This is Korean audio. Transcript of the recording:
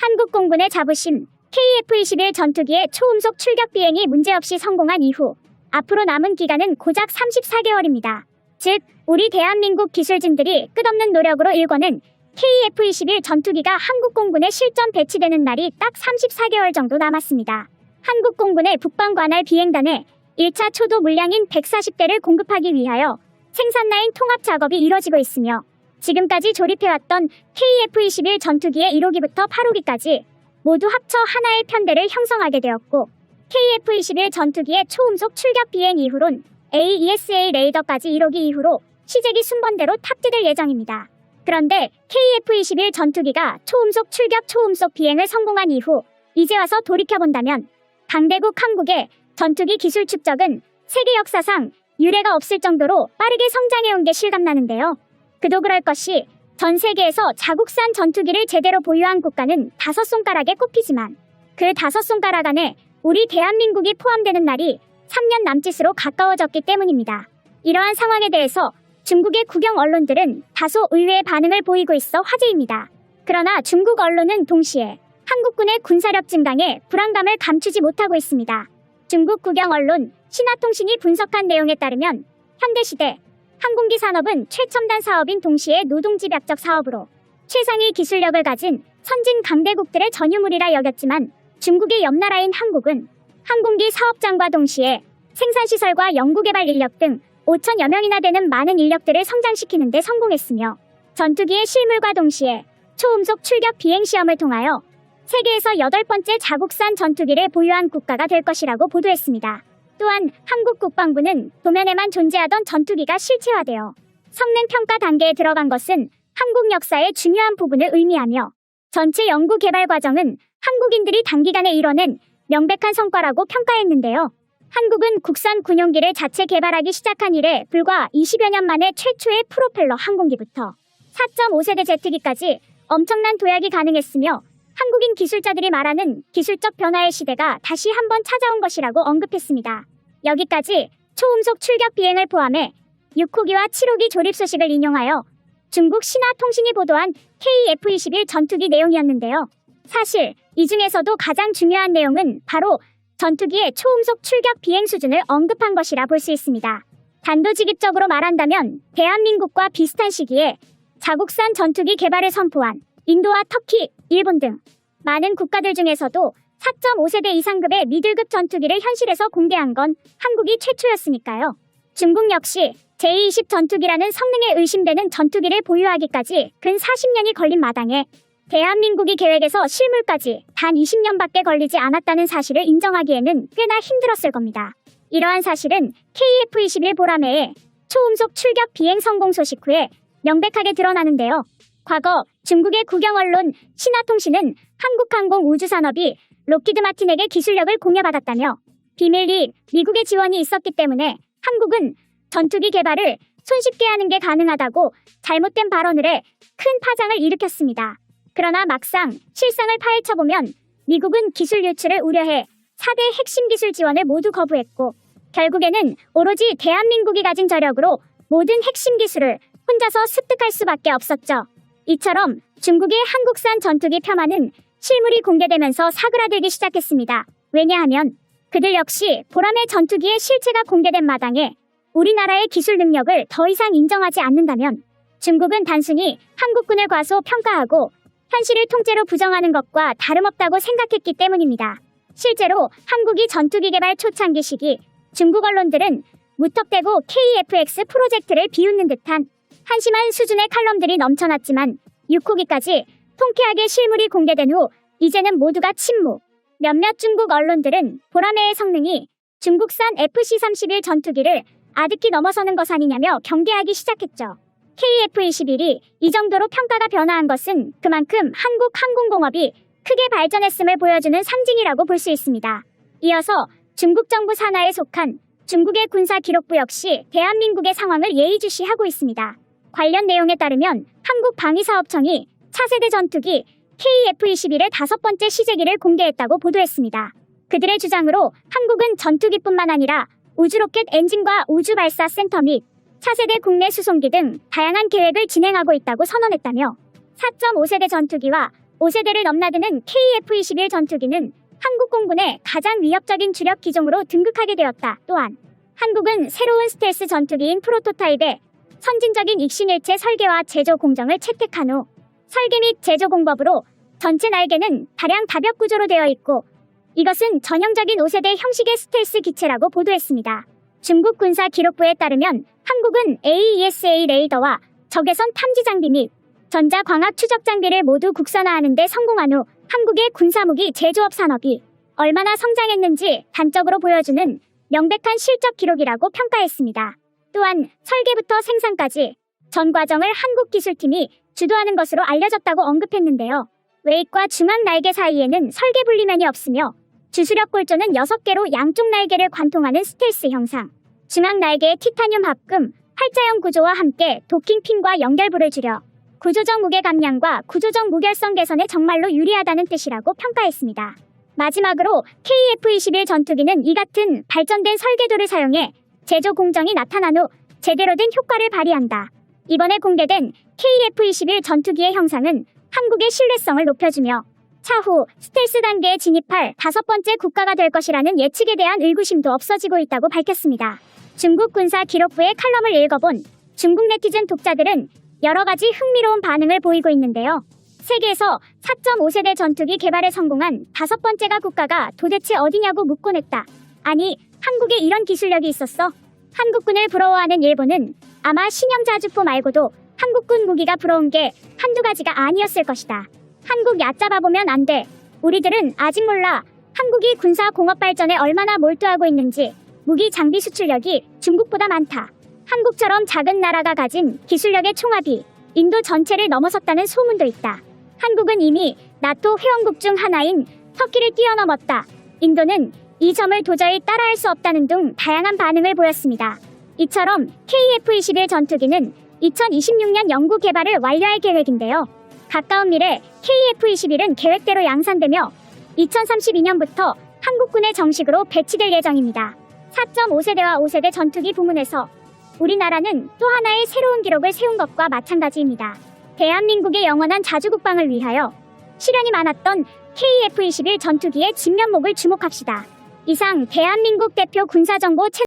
한국 공군의 자부심 KF-21 전투기의 초음속 출격 비행이 문제없이 성공한 이후 앞으로 남은 기간은 고작 34개월입니다. 즉, 우리 대한민국 기술진들이 끝없는 노력으로 일궈낸 KF-21 전투기가 한국 공군에 실전 배치되는 날이 딱 34개월 정도 남았습니다. 한국 공군의 북방 관할 비행단에 1차 초도 물량인 140대를 공급하기 위하여 생산 라인 통합 작업이 이뤄지고 있으며 지금까지 조립해왔던 KF-21 전투기의 1호기부터 8호기까지 모두 합쳐 하나의 편대를 형성하게 되었고 KF-21 전투기의 초음속 출격 비행 이후론 AESA 레이더까지 1호기 이후로 시제기 순번대로 탑재될 예정입니다. 그런데 KF-21 전투기가 초음속 출격 초음속 비행을 성공한 이후 이제 와서 돌이켜본다면 강대국 한국의 전투기 기술 축적은 세계 역사상 유례가 없을 정도로 빠르게 성장해온 게 실감나는데요. 그도 그럴 것이 전 세계에서 자국산 전투기를 제대로 보유한 국가는 다섯 손가락에 꼽히지만 그 다섯 손가락 안에 우리 대한민국이 포함되는 날이 3년 남짓으로 가까워졌기 때문입니다. 이러한 상황에 대해서 중국의 국영 언론들은 다소 의외의 반응을 보이고 있어 화제입니다. 그러나 중국 언론은 동시에 한국군의 군사력 증강에 불안감을 감추지 못하고 있습니다. 중국 국영 언론 신화통신이 분석한 내용에 따르면 현대시대 항공기 산업은 최첨단 사업인 동시에 노동집약적 사업으로 최상위 기술력을 가진 선진 강대국들의 전유물이라 여겼지만 중국의 옆나라인 한국은 항공기 사업장과 동시에 생산시설과 연구개발 인력 등 5천여 명이나 되는 많은 인력들을 성장시키는 데 성공했으며 전투기의 실물과 동시에 초음속 출격 비행 시험을 통하여 세계에서 여덟 번째 자국산 전투기를 보유한 국가가 될 것이라고 보도했습니다. 또한 한국 국방부는 도면에만 존재하던 전투기가 실체화되어 성능 평가 단계에 들어간 것은 한국 역사의 중요한 부분을 의미하며 전체 연구 개발 과정은 한국인들이 단기간에 이뤄낸 명백한 성과라고 평가했는데요. 한국은 국산 군용기를 자체 개발하기 시작한 이래 불과 20여 년 만에 최초의 프로펠러 항공기부터 4.5세대 제트기까지 엄청난 도약이 가능했으며 한국인 기술자들이 말하는 기술적 변화의 시대가 다시 한번 찾아온 것이라고 언급했습니다. 여기까지 초음속 출격 비행을 포함해 6호기와 7호기 조립 소식을 인용하여 중국 신화통신이 보도한 KF-21 전투기 내용이었는데요. 사실 이 중에서도 가장 중요한 내용은 바로 전투기의 초음속 출격 비행 수준을 언급한 것이라 볼 수 있습니다. 단도직입적으로 말한다면 대한민국과 비슷한 시기에 자국산 전투기 개발을 선포한 인도와 터키, 일본 등 많은 국가들 중에서도 4.5세대 이상급의 미들급 전투기를 현실에서 공개한 건 한국이 최초였으니까요. 중국 역시 제20 전투기라는 성능에 의심되는 전투기를 보유하기까지 근 40년이 걸린 마당에 대한민국이 계획에서 실물까지 단 20년밖에 걸리지 않았다는 사실을 인정하기에는 꽤나 힘들었을 겁니다. 이러한 사실은 KF-21 보라매의 초음속 출격 비행 성공 소식 후에 명백하게 드러나는데요. 과거 중국의 국영 언론 신화통신은 한국항공 우주산업이 로키드 마틴에게 기술력을 공여받았다며 비밀리 미국의 지원이 있었기 때문에 한국은 전투기 개발을 손쉽게 하는 게 가능하다고 잘못된 발언을 해 큰 파장을 일으켰습니다. 그러나 막상 실상을 파헤쳐보면 미국은 기술 유출을 우려해 4대 핵심 기술 지원을 모두 거부했고 결국에는 오로지 대한민국이 가진 저력으로 모든 핵심 기술을 혼자서 습득할 수밖에 없었죠. 이처럼 중국의 한국산 전투기 폄하는 실물이 공개되면서 사그라들기 시작했습니다. 왜냐하면 그들 역시 보람의 전투기의 실체가 공개된 마당에 우리나라의 기술 능력을 더 이상 인정하지 않는다면 중국은 단순히 한국군을 과소 평가하고 현실을 통째로 부정하는 것과 다름없다고 생각했기 때문입니다. 실제로 한국이 전투기 개발 초창기 시기 중국 언론들은 무턱대고 KFX 프로젝트를 비웃는 듯한 한심한 수준의 칼럼들이 넘쳐났지만 6호기까지 통쾌하게 실물이 공개된 후 이제는 모두가 침묵. 몇몇 중국 언론들은 보라매의 성능이 중국산 FC-31 전투기를 아득히 넘어서는 것 아니냐며 경계하기 시작했죠. KF-21이 이 정도로 평가가 변화한 것은 그만큼 한국 항공공업이 크게 발전했음을 보여주는 상징이라고 볼 수 있습니다. 이어서 중국 정부 산하에 속한 중국의 군사 기록부 역시 대한민국의 상황을 예의주시하고 있습니다. 관련 내용에 따르면 한국방위사업청이 차세대 전투기 KF-21의 다섯 번째 시제기를 공개했다고 보도했습니다. 그들의 주장으로 한국은 전투기뿐만 아니라 우주로켓 엔진과 우주발사 센터 및 차세대 국내 수송기 등 다양한 계획을 진행하고 있다고 선언했다며 4.5세대 전투기와 5세대를 넘나드는 KF-21 전투기는 한국 공군의 가장 위협적인 주력 기종으로 등극하게 되었다. 또한 한국은 새로운 스텔스 전투기인 프로토타입의 선진적인 익신일체 설계와 제조 공정을 채택한 후 설계 및 제조 공법으로 전체 날개는 다량 다벽 구조로 되어 있고 이것은 전형적인 5세대 형식의 스텔스 기체라고 보도했습니다. 중국 군사 기록부에 따르면 한국은 AESA 레이더와 적외선 탐지 장비 및 전자 광학 추적 장비를 모두 국산화하는 데 성공한 후 한국의 군사무기 제조업 산업이 얼마나 성장했는지 단적으로 보여주는 명백한 실적 기록이라고 평가했습니다. 또한 설계부터 생산까지 전 과정을 한국 기술팀이 주도하는 것으로 알려졌다고 언급했는데요. 웨이과 중앙 날개 사이에는 설계 분리면이 없으며 주수력 골조는 6개로 양쪽 날개를 관통하는 스텔스 형상. 중앙 날개의 티타늄 합금, 팔자형 구조와 함께 도킹핀과 연결부를 줄여 구조적 무게 감량과 구조적 무결성 개선에 정말로 유리하다는 뜻이라고 평가했습니다. 마지막으로 KF-21 전투기는 이 같은 발전된 설계도를 사용해 제조 공정이 나타난 후 제대로 된 효과를 발휘한다. 이번에 공개된 KF-21 전투기의 형상은 한국의 신뢰성을 높여주며 차후 스텔스 단계에 진입할 다섯 번째 국가가 될 것이라는 예측에 대한 의구심도 없어지고 있다고 밝혔습니다. 중국 군사 기록부의 칼럼을 읽어본 중국 네티즌 독자들은 여러 가지 흥미로운 반응을 보이고 있는데요. 세계에서 4.5세대 전투기 개발에 성공한 다섯 번째가 국가가 도대체 어디냐고 묻곤 했다. 아니, 한국에 이런 기술력이 있었어? 한국군을 부러워하는 일본은 아마 신형자주포 말고도 한국군 무기가 부러운 게 한두 가지가 아니었을 것이다. 한국 얕잡아 보면 안 돼. 우리들은 아직 몰라. 한국이 군사 공업 발전에 얼마나 몰두하고 있는지 무기 장비 수출력이 중국보다 많다. 한국처럼 작은 나라가 가진 기술력의 총합이 인도 전체를 넘어섰다는 소문도 있다. 한국은 이미 나토 회원국 중 하나인 터키를 뛰어넘었다. 인도는 이 점을 도저히 따라할 수 없다는 등 다양한 반응을 보였습니다. 이처럼 KF-21 전투기는 2026년 연구 개발을 완료할 계획인데요. 가까운 미래 KF-21은 계획대로 양산되며 2032년부터 한국군에 정식으로 배치될 예정입니다. 4.5세대와 5세대 전투기 부문에서 우리나라는 또 하나의 새로운 기록을 세운 것과 마찬가지입니다. 대한민국의 영원한 자주국방을 위하여 시련이 많았던 KF-21 전투기의 진면목을 주목합시다. 이상 대한민국 대표 군사정보 채널